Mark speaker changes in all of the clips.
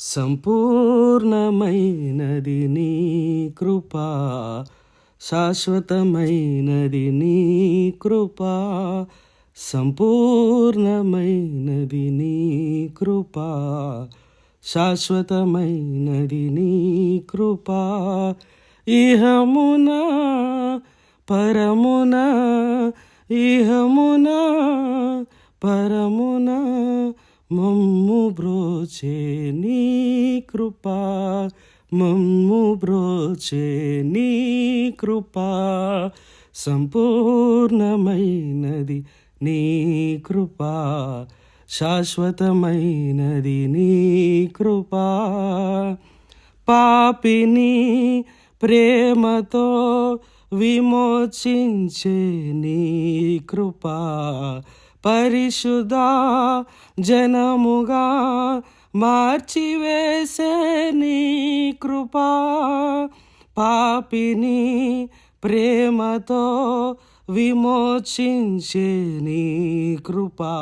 Speaker 1: సంపూర్ణమైనది నీ కృపా శాశ్వతమైనది నీ కృపా సంపూర్ణమైనది నీ కృపా శాశ్వతమైనది నీ కృపా. ఇహమున పరమున ఇహమున పరమునా. మమ్ము బ్రోచే నీ కృపా మమ్ము బ్రోచే నీ కృపా. సంపూర్ణమైనది నీ కృపా శాశ్వతమైనది నీ కృపా. పాపిని ప్రేమతో విమోచించే నీ కృపా పరిశుద్ధ జనముగా మార్చివేసే నీ కృపా. పాపిని ప్రేమతో విమోచించే నీ కృపా.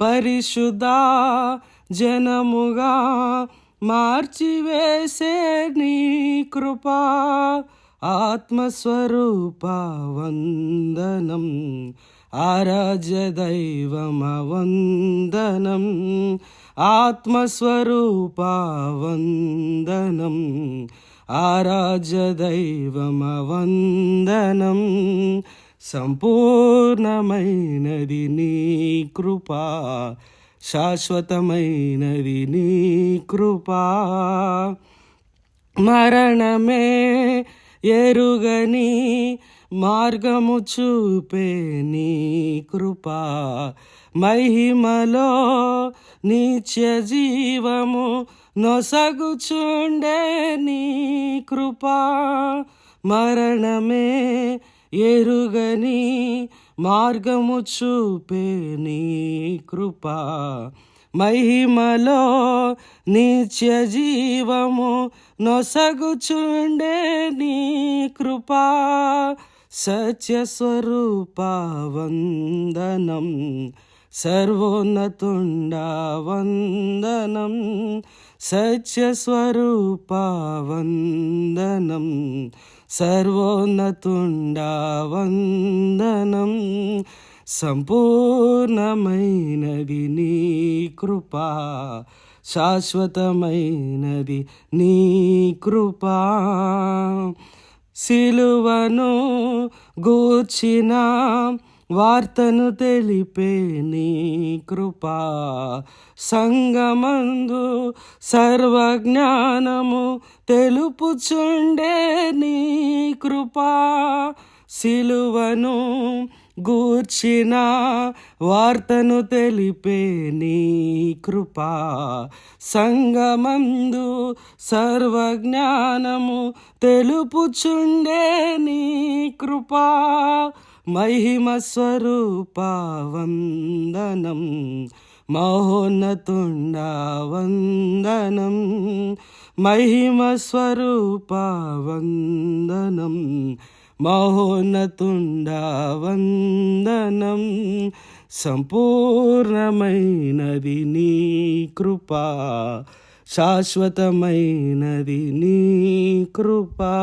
Speaker 1: పరిశుద్ధ జనముగా మార్చివేసే నీ కృపా. ఆత్మస్వరూప వందనం. ఆరాధ్య దైవమ వందనం ఆత్మస్వరూప వందనం ఆరాధ్య దైవమ వందనం సంపూర్ణమైనది మరణమే కృపా మార్గము చూపే నీ కృపా మహిమలో నిత్య జీవము నొసగుచుండే నీ కృపా. మరణమే ఎరుగని మార్గము చూపే నీ కృప. మహిమలో నిత్య జీవము నొసగుచుండే నీ కృపా. సత్యస్వరూప సర్వోన్నతుండవందనం సర్వోన్నతుండ సర్వోన్నతుండవందనం. వందనం సంపూర్ణమైనది నీ కృపా శాశ్వతమైనది నీ కృపా. సిలువను గూర్చిన వార్తను తెలిపే నీ కృపా సంగమందు సర్వజ్ఞానము తెలుపుచుండే నీ కృపా. సిలువను గూర్చిన వార్తను తెలిపే నీ కృపా సంగమందు సర్వజ్ఞానము తెలుపుచుండే నీ కృపా మహిమ స్వరూప వందనం మహోన్నతుండ వందనం మహిమ స్వరూప వందనం మహోన్నతుండ వందనం సంపూర్ణమైనది నీ కృపా శాశ్వతమైనది నీ కృపా.